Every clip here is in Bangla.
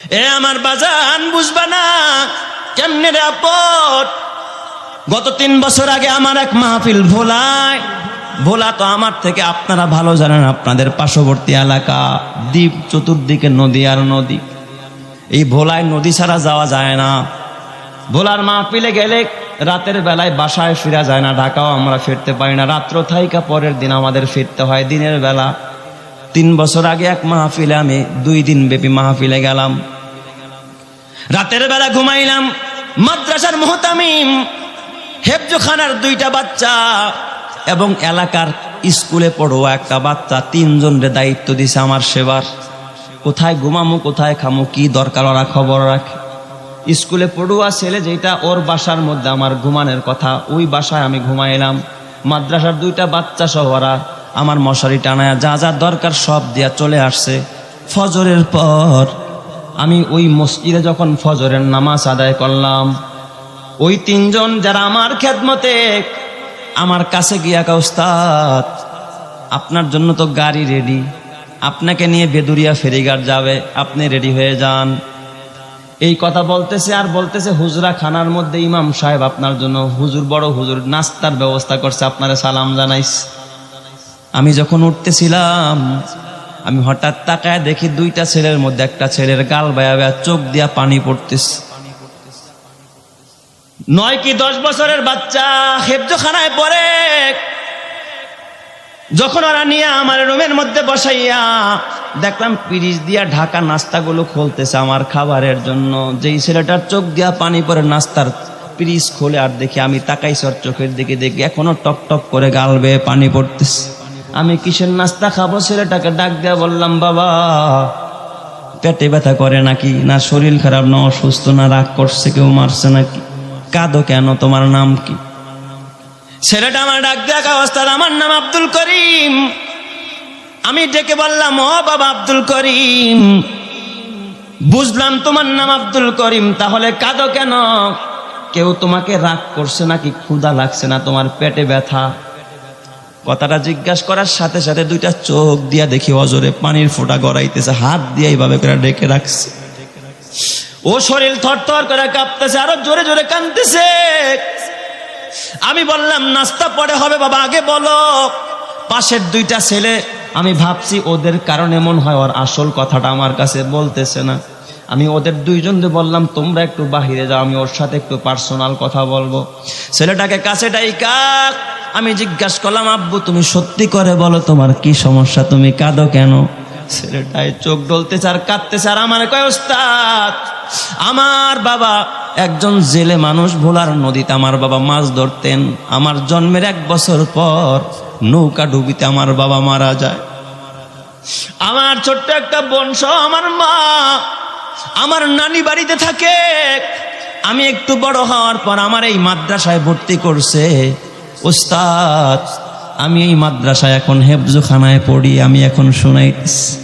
এ আমার বাজান বুঝবা না কেমনে রে আপদ গত তিন বছর আগে আমার এক মাহফিল ভোলায়। ভোলা তো আমার থেকে আপনারা ভালো জানেন, আপনাদের পার্শ্ববর্তী এলাকা, দ্বীপ, চতুর্দিকে নদী আর নদী। এই ভোলায় নদী ছাড়া যাওয়া যায় না। ভোলার মাহফিলে গেলে রাতের বেলায় বাসায় ফিরা যায় না, ঢাকাও আমরা ফিরতে পারি না। রাত্র থাইকা পরের দিন আমাদের ফিরতে হয়, দিনের বেলা। তিন বছর আগে এক মাহফিলে আমি দুই দিন ব্যাপী মাহফিলে গেলাম। রাতের বেলা ঘুমাইলাম, মাদ্রাসার মোহতামিম, হেফজোখানার দুইটা বাচ্চা এবং এলাকার স্কুলে পড়ুয়া একটা বাচ্চা, তিনজনের দায়িত্ব দিছে আমার সেবার। কোথায় ঘুমামু, কোথায় খামু, কি দরকার, ওরা খবর রাখে। স্কুলে পড়ুয়া ছেলে যেটা ওর বাসার মধ্যে আমার ঘুমানোর কথা, ওই বাসায় আমি ঘুমাইলাম। মাদ্রাসার দুইটা বাচ্চা সহ ওরা আমার মশারি টানায় যা যা দরকার সব দিয়া চলে আসছে। ফজরের পর আমি ওই মসজিদে যখন ফজরের নামাজ আদায় করলাম, ওই তিনজন যারা আমার খেদমতে, আমার কাছে গিয়া কা উস্তাদ আপনার জন্য তো গাড়ি রেডি আপনাকে নিয়ে বেদুরিয়া ফেরিঘাট যাবে, আপনি রেডি হয়ে যান। এই কথা বলতেছে আর বলতেছে, হুজরা খানার মধ্যে ইমাম সাহেব আপনার জন্য হুজুর, বড় হুজুর, নাস্তার ব্যবস্থা করছে, আপনারা সালাম জানাইস। আমি যখন উঠতেছিলাম, আমি হঠাৎ তাকায় দেখি দুইটা ছেলের মধ্যে একটা ছেলের গাল বায়া বায়া, চোখ দিয়া পানি পড়তেছে। নয় কি দশ বছরের বাচ্চা হেফজখানায় পড়ে। যখন ওরা নিয়ে আমার রুমের মধ্যে বসাইয়া দেখলাম পিরিচ দিয়া ঢাকা নাস্তাগুলো খুলতেছে আমার খাবারের জন্য। যেই ছেলেটার চোখ দিয়া পানি পরে নাস্তার পিরিচ খোলে আর দেখি আমি তাকাই সর চোখের দিকে, দেখি এখনও টপ টপ করে গাল বেয়ে পানি পড়তেছে। আমি কিসের নাস্তা খাব? ছেলেটাকে ডাক দিয়া বললাম, বাবা, পেটে ব্যথা করে নাকি? না শরীর খারাপ, না অসুস্থ, না রাগ করছে, কেউ মারছে নাকি? কাঁদো কেন? তোমার নাম কি? ছেলেটা আমার ডাক দেখা অবস্থার আমার নাম আব্দুল করিম। আমি ডেকে বললাম, ও বাবা আব্দুল করিম, বুঝলাম তোমার নাম আব্দুল করিম, তাহলে কাঁদো কেন? কেউ তোমাকে রাগ করছে নাকি? ক্ষুধা লাগছে না, তোমার পেটে ব্যথা। কথাটা জিজ্ঞাসা করার সাথে সাথে দুইটা চোখ দিয়া দেখি অজরে পানির ফোঁটা গড়াইতেছে, হাত দিয়ে এইভাবে করে ডেকে রাখছে। ও শরীর থর থর করে কাঁপতেছে, আরও জোরে জোরে কাঁদতেছে। আমি বললাম, নাস্তা পরে হবে বাবা, আগে বলো। পাশের দুইটা ছেলে, আমি ভাবছি ওদের কারণে মন হয় ওর আসল কথাটা আমার কাছে বলতেছে না। আমি ওদের দুইজনকে বললাম, তোমরা একটু বাহিরে যাও, আমি ওর সাথে একটু পার্সোনাল কথা বলব। ছেলেটাকে কাছে ডাইকা আমি জিজ্ঞাসা করলাম, আব্বু, তুমি সত্যি করে বলো তোমার কি সমস্যা? তুমি কাঁদো কেন? ছেলেটায় চোখ ডলতেছে আর কাঁদতেছে। আর আমার কয়, ওস্তাদ, আমার বাবা একজন জেলে মানুষ ভোলার নদীতে আমার বাবা মাছ ধরতেন। আমার জন্মের এক বছর পর নৌকা ডুবিতে আমার বাবা মারা যায়। আমার ছোট্ট একটা বংশ আমার মা, আমার নানি বাড়িতে থাকে। আমি একটু বড় হওয়ার পর আমার এই মাদ্রাসায় ভর্তি করছে। ওস্তাদ আমি এই মাদ্রাসায় এখন হেফজোখানায় পড়ি, আমি এখন শুনাইতেছি।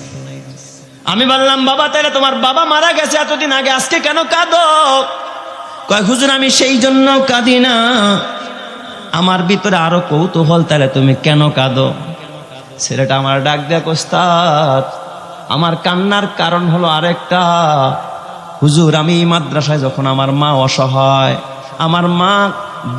আমি বললাম, বাবা তাহলে তোমার বাবা মারা গেছে এতদিন আগে, আজকে কেন কাঁদো? কয়, হুজুর, আমি সেই জন্য কাঁদি না। আমার ভিতরে আরও কৌতূহল তাহলে তুমি কেন কাঁদো? ছেলেটা আমার ডাক দেখ ওস্তাদ আমার কান্নার কারণ হলো আরেকটা। হুজুর, আমি মাদ্রাসায় যখন আমার মা অসহায়, আমার মা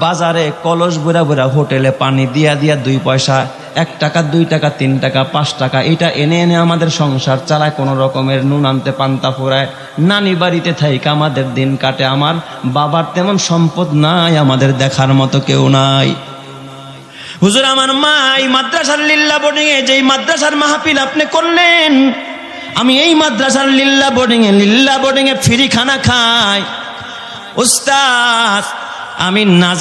বাজারে কলস বুড়া বুড়া হোটেলে পানি দিয়া দিয়া দুই পয়সা, এক টাকা, দুই টাকা, তিন টাকা, পাঁচ টাকা, এটা এনে এনে আমাদের সংসার চালায়, কোনো রকমের নুন আনতে, পান্তা ফোরায়। নানি বাড়িতে থাইকা আমাদের দিন কাটে, আমার বাবার তেমন সম্পদ নাই, আমাদের দেখার মতো কেউ নাই। হুজুর, আমার মা, এই মাদ্রাসার লিল্লা বোর্ডিং এ যেই মাদ্রাসার মাহফিল আপনি করলেন, আমি এই মাদ্রাসার লিল্লা বোর্ডিং এ লিল্লা বোর্ডিং এ ফ্রি খানা খাই। উস্তাদ আমি না